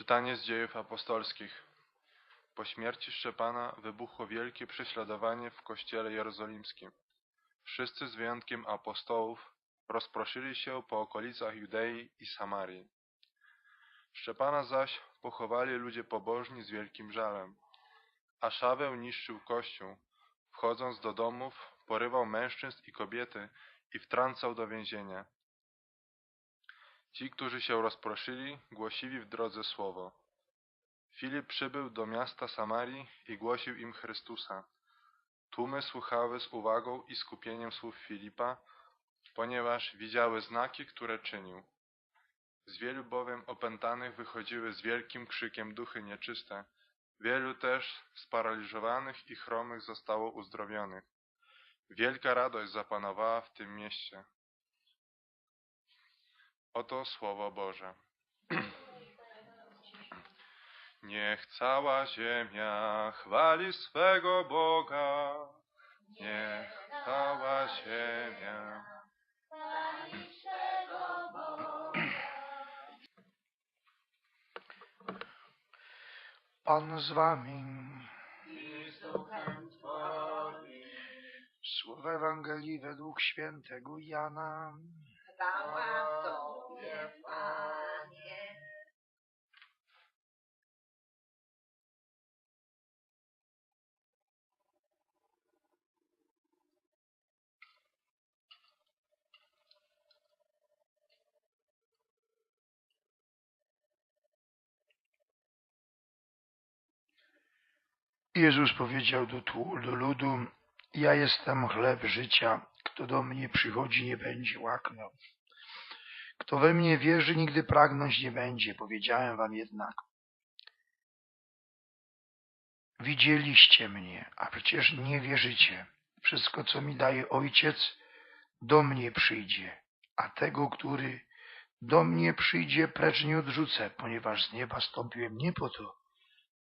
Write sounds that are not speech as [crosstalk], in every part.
Czytanie z dziejów apostolskich. Po śmierci Szczepana wybuchło wielkie prześladowanie w kościele jerozolimskim. Wszyscy z wyjątkiem apostołów rozproszyli się po okolicach Judei i Samarii. Szczepana zaś pochowali ludzie pobożni z wielkim żalem, a Szaweł niszczył kościół, wchodząc do domów, porywał mężczyzn i kobiety i wtrącał do więzienia. Ci, którzy się rozproszyli, głosili w drodze słowo. Filip przybył do miasta Samarii i głosił im Chrystusa. Tłumy słuchały z uwagą i skupieniem słów Filipa, ponieważ widziały znaki, które czynił. Z wielu bowiem opętanych wychodziły z wielkim krzykiem duchy nieczyste. Wielu też sparaliżowanych i chromych zostało uzdrowionych. Wielka radość zapanowała w tym mieście. Oto Słowo Boże. Niech cała ziemia chwali swego Boga. Niech cała ziemia. Pan z wami. Słowa Ewangelii według świętego Jana. Chwała Tobie, Panie. Jezus powiedział do, tłu- do ludu, ja jestem chleb życia, kto do mnie przychodzi nie będzie łaknął. Kto we mnie wierzy nigdy pragnąć nie będzie, powiedziałem wam jednak. Widzieliście mnie, a przecież nie wierzycie. Wszystko, co mi daje Ojciec, do mnie przyjdzie, a tego, który do mnie przyjdzie, precz nie odrzucę, ponieważ z nieba stąpiłem nie po to,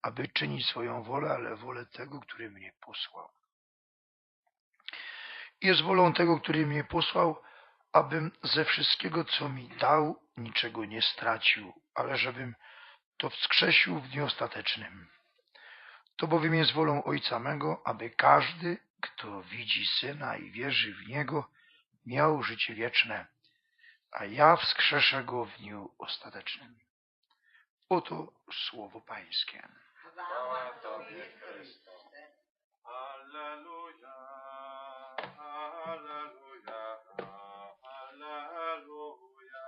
aby czynić swoją wolę, ale wolę tego, który mnie posłał. Jest wolą tego, który mnie posłał, abym ze wszystkiego, co mi dał, niczego nie stracił, ale żebym to wskrzesił w dniu ostatecznym. To bowiem jest wolą Ojca mego, aby każdy, kto widzi Syna i wierzy w Niego, miał życie wieczne, a ja wskrzeszę go w dniu ostatecznym. Oto słowo Pańskie. Chwała Tobie, Chryste. Alleluja, alleluja, alleluja, alleluja,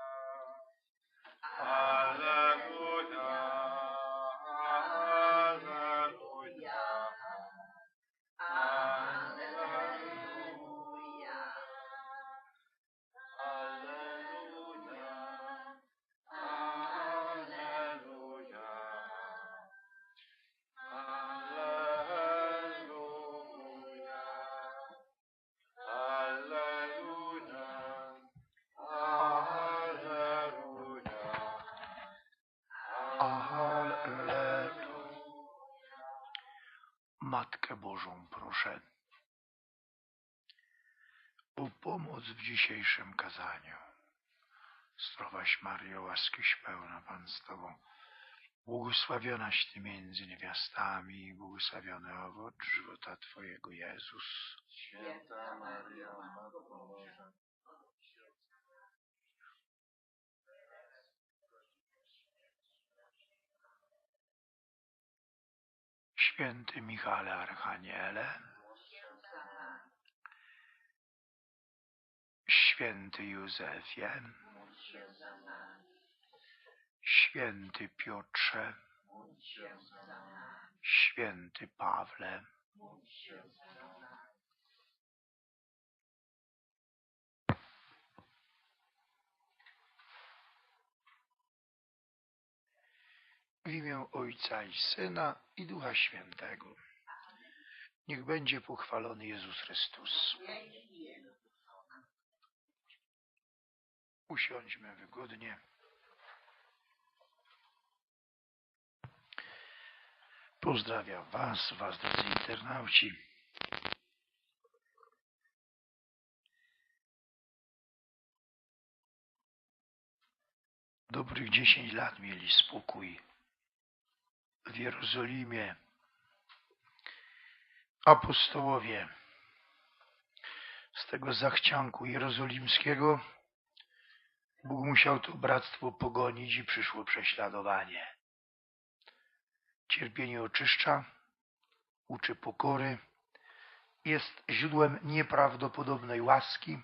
w dzisiejszym kazaniu. Zdrowaś Mario, łaskiś pełna Pan z Tobą. Błogosławionaś Ty między niewiastami i błogosławiony owoc żywota Twojego Jezus. Święta Maria, Matko Boża, Święty Michale Archaniele, Święty Józefie, Święty Piotrze, Święty Pawle, w imię Ojca i Syna i Ducha Świętego. Niech będzie pochwalony Jezus Chrystus. Usiądźmy wygodnie. Pozdrawiam Was, Was drodzy internauci. dobrych 10 lat mieli spokój w Jerozolimie apostołowie z tego zachcianku jerozolimskiego Bóg musiał to bractwo pogonić i przyszło prześladowanie. Cierpienie oczyszcza, uczy pokory, jest źródłem nieprawdopodobnej łaski,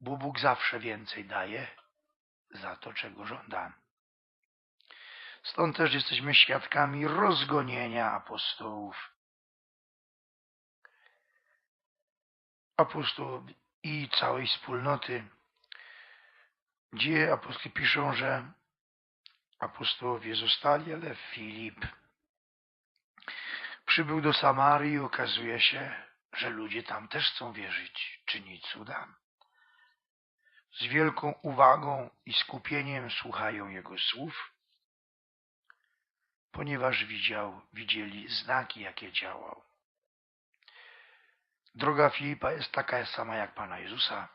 bo Bóg zawsze więcej daje za to, czego żąda. Stąd też jesteśmy świadkami rozgonienia apostołów. Apostołów i całej wspólnoty. Dzieje apostolskie piszą, że apostołowie zostali, ale Filip przybył do Samarii i okazuje się, że ludzie tam też chcą wierzyć, czynić cuda. Z wielką uwagą i skupieniem słuchają jego słów, ponieważ widział, widzieli znaki, jakie działał. Droga Filipa jest taka sama jak Pana Jezusa.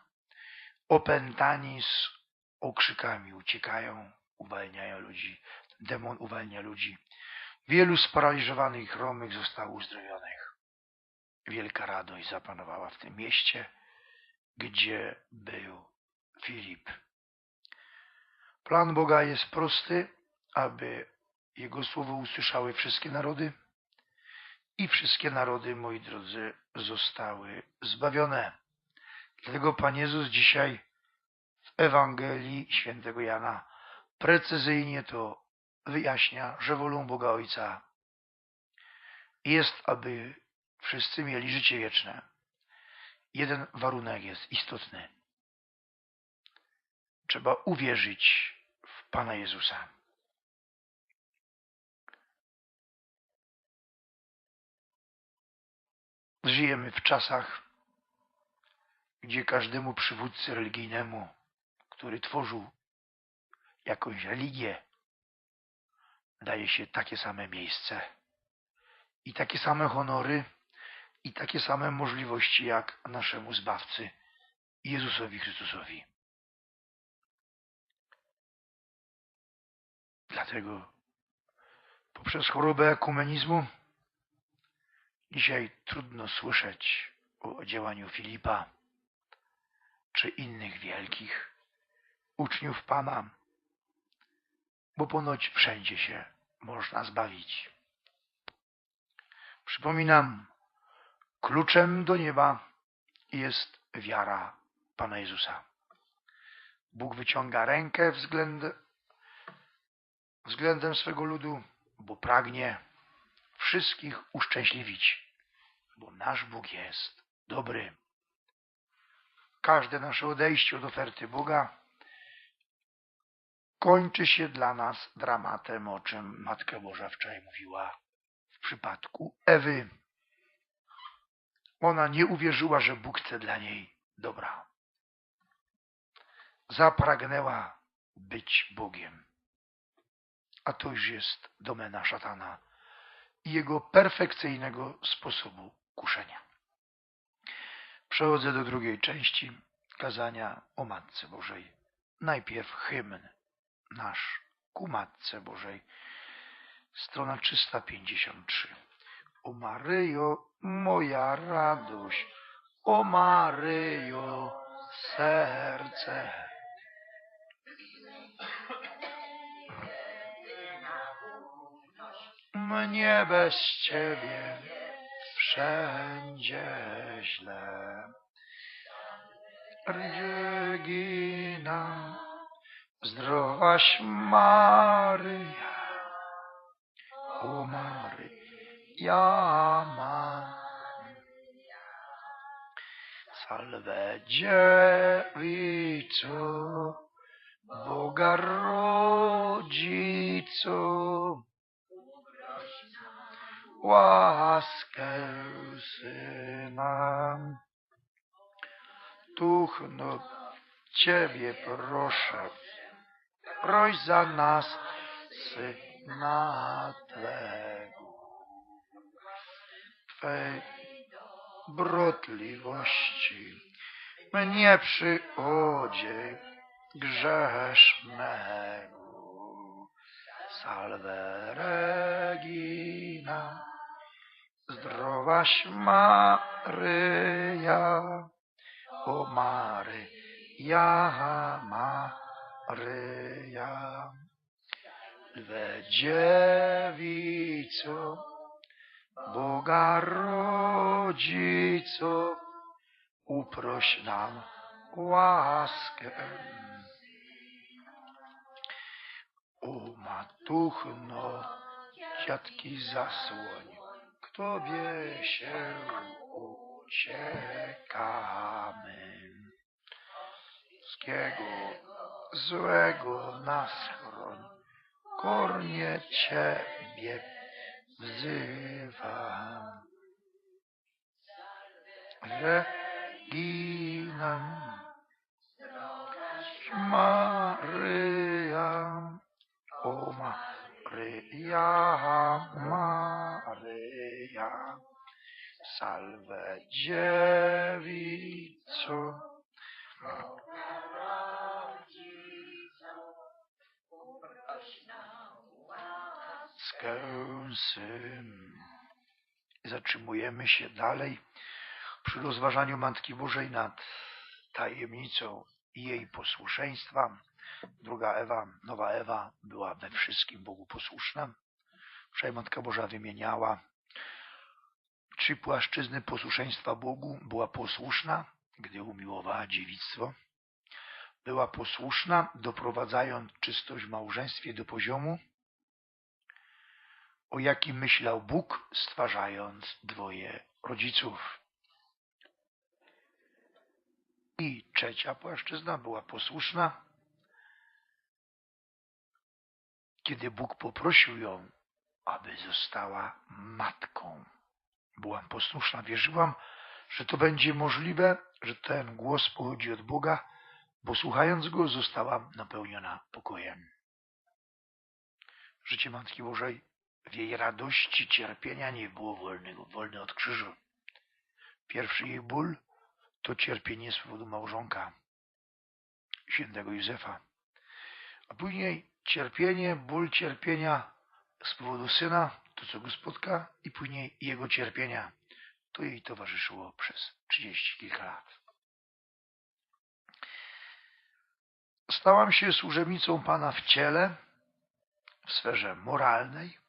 Opętani z okrzykami uciekają, uwalniają ludzi. Demon uwalnia ludzi. Wielu sparaliżowanych i chromych zostało uzdrowionych. Wielka radość zapanowała w tym mieście, gdzie był Filip. Plan Boga jest prosty, aby Jego słowo usłyszały wszystkie narody i wszystkie narody, moi drodzy, zostały zbawione. Dlatego Pan Jezus dzisiaj Ewangelii świętego Jana precyzyjnie to wyjaśnia, że wolą Boga Ojca jest, aby wszyscy mieli życie wieczne. Jeden warunek jest istotny. Trzeba uwierzyć w Pana Jezusa. Żyjemy w czasach, gdzie każdemu przywódcy religijnemu, który tworzył jakąś religię, daje się takie same miejsce i takie same honory i takie same możliwości jak naszemu Zbawcy Jezusowi Chrystusowi. Dlatego poprzez chorobę ekumenizmu dzisiaj trudno słyszeć o działaniu Filipa czy innych wielkich uczniów Pana, bo ponoć wszędzie się można zbawić. Przypominam, kluczem do nieba jest wiara Pana Jezusa. Bóg wyciąga rękę względem, względem swego ludu, bo pragnie wszystkich uszczęśliwić, bo nasz Bóg jest dobry. Każde nasze odejście od oferty Boga kończy się dla nas dramatem, o czym Matka Boża wczoraj mówiła w przypadku Ewy. Ona nie uwierzyła, że Bóg chce dla niej dobra. Zapragnęła być Bogiem. A to już jest domena szatana i jego perfekcyjnego sposobu kuszenia. Przechodzę do drugiej części kazania o Matce Bożej. Najpierw hymn nasz ku Matce Bożej. Strona 353. O Maryjo, moja radość, o Maryjo, serce. Mnie bez Ciebie wszędzie źle. Regina, zdrowaś Maryja, o Maryja ma. Salve dziewico, Boga rodzico, łaskę Syna. Duch, no Ciebie proszę, proś za nas, Syna Twego. Twej brotliwości mnie przyodziej grzesznego. Salve Regina, zdrowaś Maryja, o Maryja, Maryja. Lwe dziewico, Boga rodzico, uproś nam łaskę. O matuchno, dziadki zasłoń, k Tobie się uciekamy. Wszystkiego złego nas chroń, kornie Ciebie wzywam. Regina, Maryja, o Maryja, Maryja, salve dziewico. Zatrzymujemy się dalej przy rozważaniu Matki Bożej nad tajemnicą jej posłuszeństwa. Druga Ewa, nowa Ewa, była we wszystkim Bogu posłuszna. Wczoraj Matka Boża wymieniała trzy płaszczyzny posłuszeństwa Bogu. Była posłuszna, gdy umiłowała dziewictwo. Była posłuszna, doprowadzając czystość w małżeństwie do poziomu, o jakim myślał Bóg, stwarzając dwoje rodziców. I trzecia płaszczyzna była posłuszna, kiedy Bóg poprosił ją, aby została matką. Byłam posłuszna, wierzyłam, że to będzie możliwe, że ten głos pochodzi od Boga, bo słuchając go zostałam napełniona pokojem. Życie Matki Bożej w jej radości cierpienia nie było wolnego, wolne od krzyżu. Pierwszy jej ból to cierpienie z powodu małżonka, świętego Józefa. A później cierpienie, ból cierpienia z powodu syna, to co go spotka, i później jego cierpienia. To jej towarzyszyło przez trzydzieści kilka lat. Stałam się służebnicą Pana w ciele, w sferze moralnej,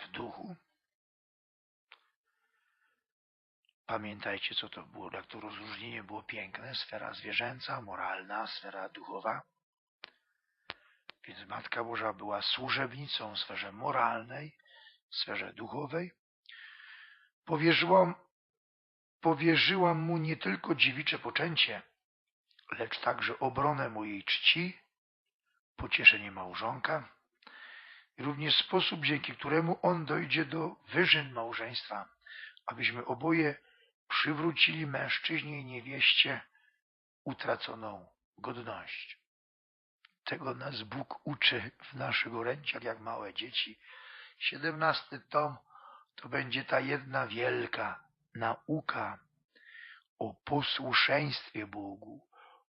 w duchu. Pamiętajcie, co to było, jak to rozróżnienie było piękne. Sfera zwierzęca, moralna, sfera duchowa. Więc Matka Boża była służebnicą w sferze moralnej, w sferze duchowej. Powierzyłam, powierzyłam mu nie tylko dziewicze poczęcie, lecz także obronę mojej czci, pocieszenie małżonka również sposób, dzięki któremu on dojdzie do wyżyn małżeństwa, abyśmy oboje przywrócili mężczyźnie i niewieście utraconą godność. Tego nas Bóg uczy w naszych orędziach jak małe dzieci. Siedemnasty tom to będzie ta jedna wielka nauka o posłuszeństwie Bogu,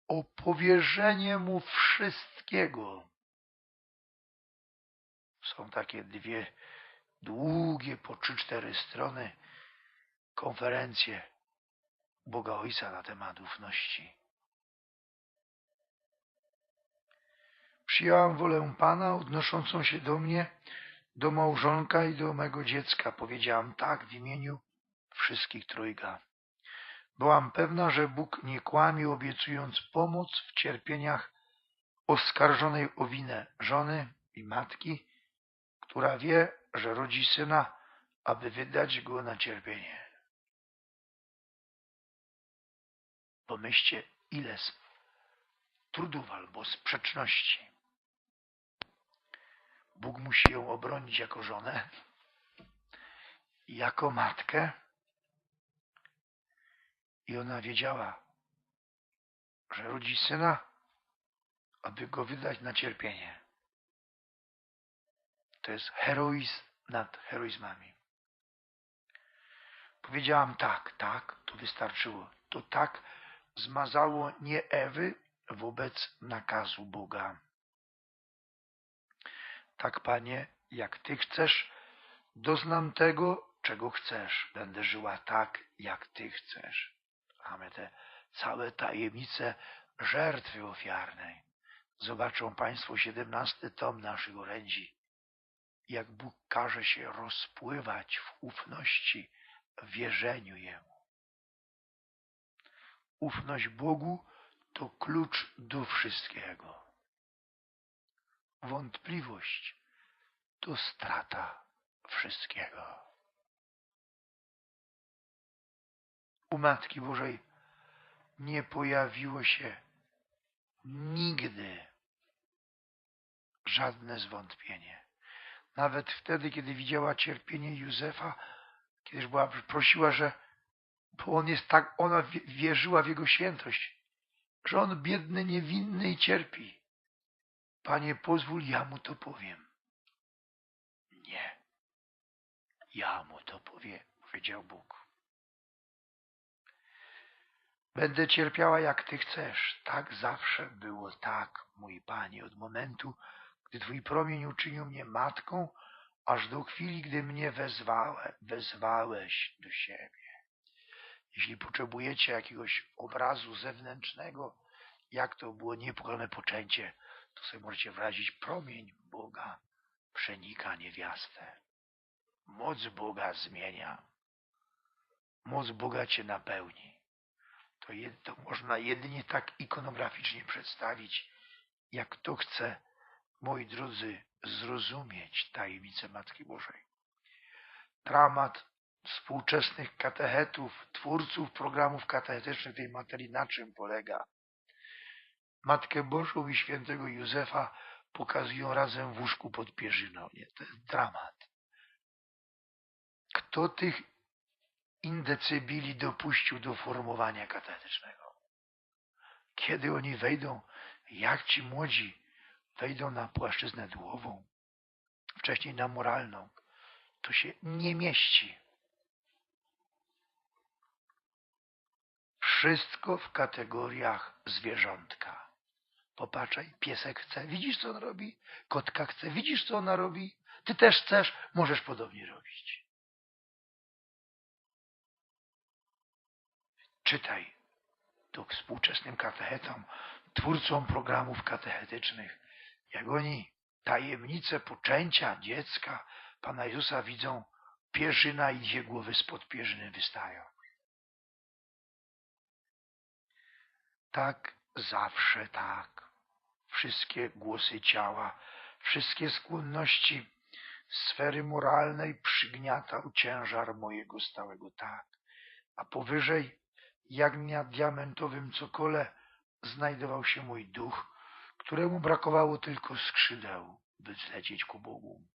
o powierzenie Mu wszystkiego. Są takie dwie długie, po trzy, cztery strony konferencje Boga Ojca na temat ufności. Przyjęłam wolę Pana odnoszącą się do mnie, do małżonka i do mego dziecka. Powiedziałam tak w imieniu wszystkich trójga. Byłam pewna, że Bóg nie kłamie, obiecując pomoc w cierpieniach oskarżonej o winę żony i matki, która wie, że rodzi syna, aby wydać go na cierpienie. Pomyślcie, ile trudów albo sprzeczności. Bóg musi ją obronić jako żonę, jako matkę. I ona wiedziała, że rodzi syna, aby go wydać na cierpienie. To jest heroizm nad heroizmami. Powiedziałam tak, tak, to wystarczyło. To tak zmazało nie Ewy wobec nakazu Boga. Tak, Panie, jak Ty chcesz, doznam tego, czego chcesz. Będę żyła tak, jak Ty chcesz. Mamy te całe tajemnice żertwy ofiarnej. Zobaczą Państwo siedemnasty tom naszych orędzi, jak Bóg każe się rozpływać w ufności, wierzeniu Jemu. Ufność Bogu to klucz do wszystkiego. Wątpliwość to strata wszystkiego. U Matki Bożej nie pojawiło się nigdy żadne zwątpienie. Nawet wtedy, kiedy widziała cierpienie Józefa, kiedyż była, prosiła, że bo on jest tak, ona wierzyła w jego świętość, że on biedny, niewinny i cierpi. Panie, pozwól, ja mu to powiem. Nie. Ja mu to powiem, powiedział Bóg. Będę cierpiała jak Ty chcesz. Tak zawsze było tak, mój Panie, od momentu, gdy Twój promień uczynił mnie matką, aż do chwili, gdy mnie wezwałe, wezwałeś do siebie. Jeśli potrzebujecie jakiegoś obrazu zewnętrznego, jak to było niepokonane poczęcie, to sobie możecie wyrazić promień Boga przenika niewiastę. Moc Boga zmienia. Moc Boga cię napełni. To, jed, to można jedynie tak ikonograficznie przedstawić, jak to chce, moi drodzy, zrozumieć tajemnicę Matki Bożej. Dramat współczesnych katechetów, twórców programów katechetycznych tej materii na czym polega? Matkę Bożą i świętego Józefa pokazują razem w łóżku pod pierzyną. Nie, to jest dramat. Kto tych indecybili dopuścił do formowania katechetycznego? Kiedy oni wejdą, jak ci młodzi wejdą na płaszczyznę duchową, wcześniej na moralną, to się nie mieści. Wszystko w kategoriach zwierzątka. Popatrzaj, piesek chce, widzisz co on robi? Kotka chce, widzisz co ona robi? Ty też chcesz, możesz podobnie robić. Czytaj to współczesnym katechetom, twórcom programów katechetycznych, jak oni tajemnice poczęcia dziecka Pana Jezusa widzą, pierzyna i dwie głowy spod pierzyny wystają. Tak, zawsze tak. Wszystkie głosy ciała, wszystkie skłonności sfery moralnej przygniatał ciężar mojego stałego tak. A powyżej, jak na diamentowym cokole, znajdował się mój duch, któremu brakowało tylko skrzydeł, by zlecieć ku Bogu.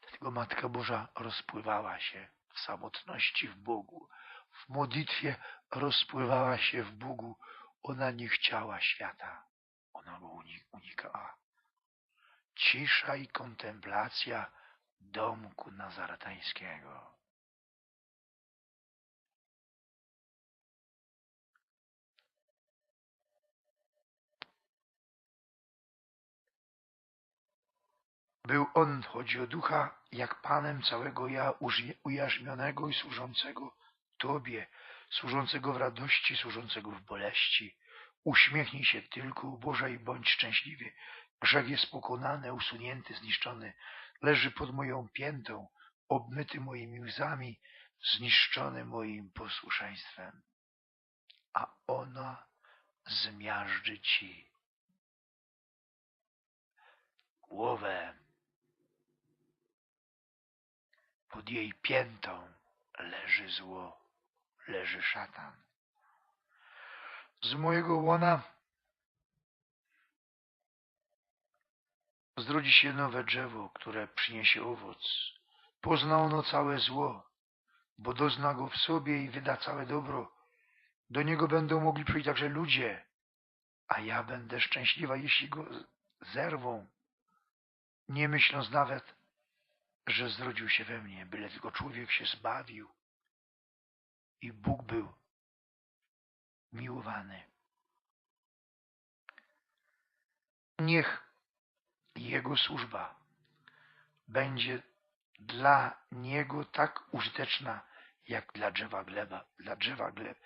Dlatego Matka Boża rozpływała się w samotności w Bogu, w modlitwie rozpływała się w Bogu. Ona nie chciała świata. Ona go unikała. Cisza i kontemplacja domku nazaretańskiego. Był on, chodzi o ducha, jak panem całego ja ujarzmionego i służącego Tobie, służącego w radości, służącego w boleści. Uśmiechnij się tylko, Boże, i bądź szczęśliwy. Grzech jest pokonany, usunięty, zniszczony. Leży pod moją piętą, obmyty moimi łzami, zniszczony moim posłuszeństwem. A ona zmiażdży ci głowę pod jej piętą leży zło leży szatan. Z mojego łona zrodzi się nowe drzewo, które przyniesie owoc. Pozna ono całe zło, bo dozna go w sobie i wyda całe dobro. Do niego będą mogli przyjść także ludzie, a ja będę szczęśliwa, jeśli go zerwą, nie myśląc nawet, że zrodził się we mnie, byle tylko człowiek się zbawił i Bóg był miłowany. Niech Jego służba będzie dla niego tak użyteczna, jak dla drzewa gleba, dla drzewa gleb.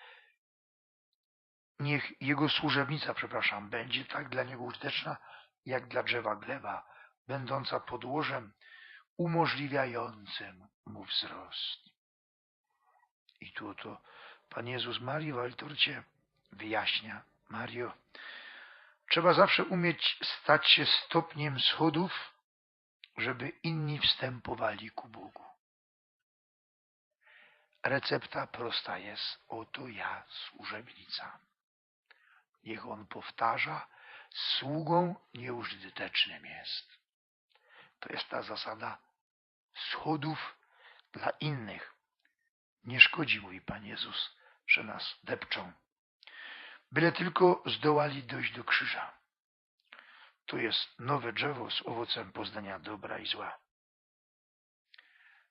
Niech jego służebnica, przepraszam, będzie tak dla niego użyteczna, jak dla drzewa gleba, będąca podłożem umożliwiającym mu wzrost. I tu oto Pan Jezus Marii w Altorcie wyjaśnia, Mario, trzeba zawsze umieć stać się stopniem schodów, żeby inni wstępowali ku Bogu. Recepta prosta jest, oto ja, służebnica. Niech on powtarza, sługą nieużytecznym jest. To jest ta zasada schodów dla innych. Nie szkodzi, mówi Pan Jezus, że nas depczą. Byle tylko zdołali dojść do krzyża. To jest nowe drzewo z owocem poznania dobra i zła.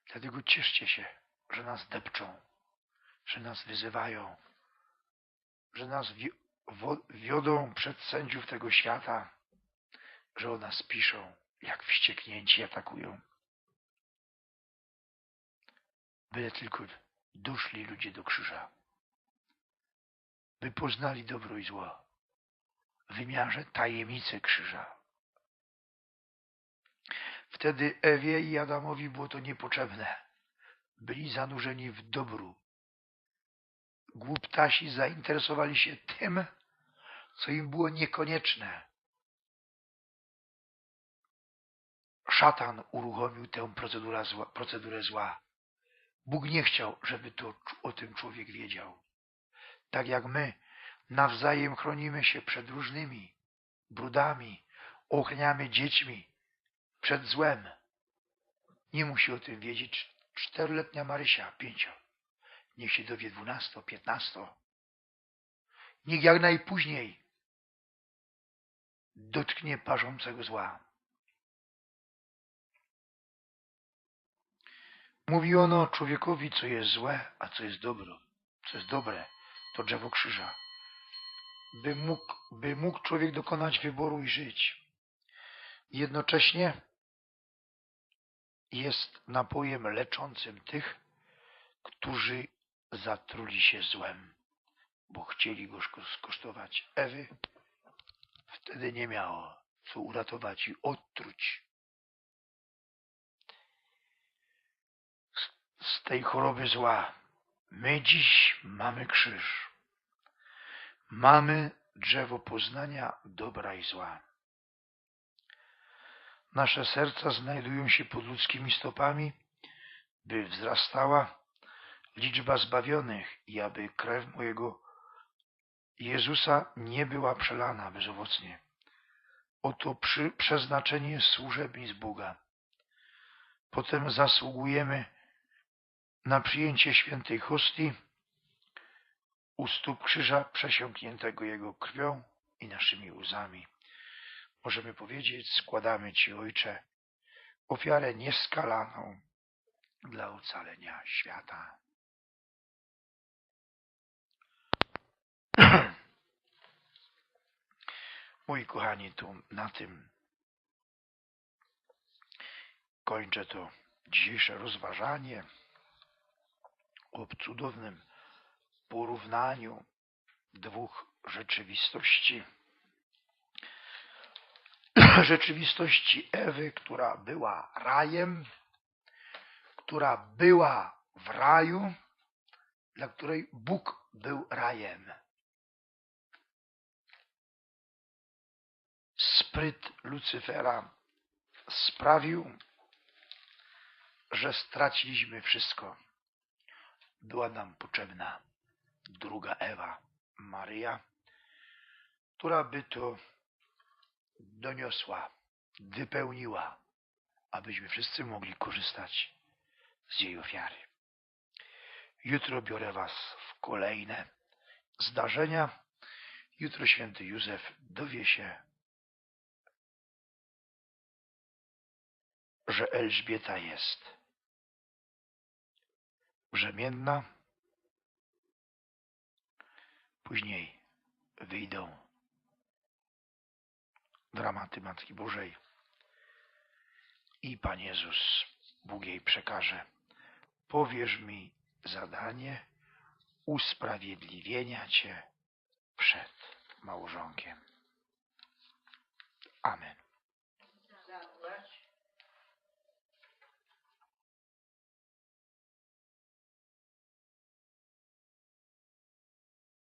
Dlatego cieszcie się, że nas depczą, że nas wyzywają, że nas wi wiodą przed sędziów tego świata, że o nas piszą, jak wścieknięci atakują. Byle tylko doszli ludzie do krzyża, by poznali dobro i zło w wymiarze tajemnicy krzyża. Wtedy Ewie i Adamowi było to niepotrzebne. Byli zanurzeni w dobru. Głuptasi zainteresowali się tym, co im było niekonieczne. Szatan uruchomił tę procedurę zła, procedurę zła. Bóg nie chciał, żeby to, o tym człowiek wiedział. Tak jak my nawzajem chronimy się przed różnymi brudami, ochraniamy dziećmi przed złem. Nie musi o tym wiedzieć czteroletnia Marysia, pięcio. Niech się dowie dwunasto, piętnasto. Niech jak najpóźniej dotknie parzącego zła. Mówi ono człowiekowi, co jest złe, a co jest dobro, co jest dobre, to drzewo krzyża. By mógł, by mógł człowiek dokonać wyboru i żyć. Jednocześnie jest napojem leczącym tych, którzy zatruli się złem, bo chcieli go skosztować. Ewy wtedy nie miało co uratować i odtruć z tej choroby zła. My dziś mamy krzyż. Mamy drzewo poznania dobra i zła. Nasze serca znajdują się pod ludzkimi stopami, by wzrastała liczba zbawionych i aby krew mojego Jezusa nie była przelana bezowocnie. Oto przy, przeznaczenie służebnic Boga. Potem zasługujemy na przyjęcie świętej hostii u stóp krzyża przesiąkniętego Jego krwią i naszymi łzami. Możemy powiedzieć, składamy Ci, Ojcze, ofiarę nieskalaną dla ocalenia świata. [clears throat] Moi kochani, tu na tym kończę to dzisiejsze rozważanie o cudownym porównaniu dwóch rzeczywistości. [clears throat] Rzeczywistości Ewy, która była rajem, która była w raju, dla której Bóg był rajem. Spryt Lucyfera sprawił, że straciliśmy wszystko była nam potrzebna druga Ewa, Maryja, która by to doniosła, wypełniła, abyśmy wszyscy mogli korzystać z jej ofiary. Jutro biorę Was w kolejne zdarzenia. Jutro święty Józef dowie się, że Elżbieta jest brzemienna. Później wyjdą dramaty Matki Bożej. i Pan Jezus Bóg jej przekaże. Powierz mi zadanie usprawiedliwienia Cię przed małżonkiem. Amen.